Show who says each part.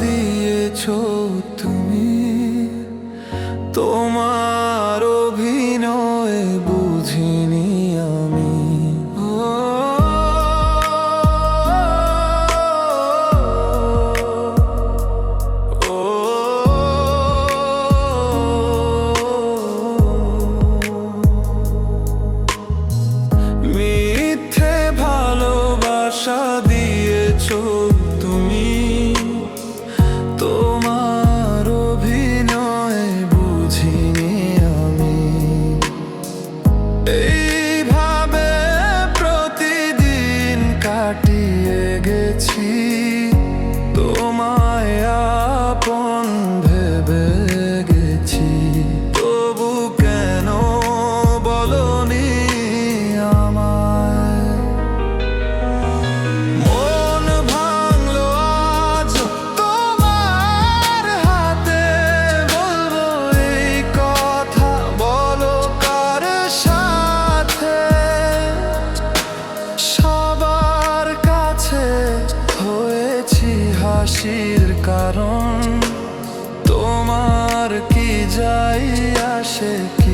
Speaker 1: দিয়েছ তুমি। তোমার অভিনয় বুঝিনি আমি। ও। মিথ্যে ভালোবাসা দিয়েছ হাসির কারণ। তোমার কি যাই আসে কি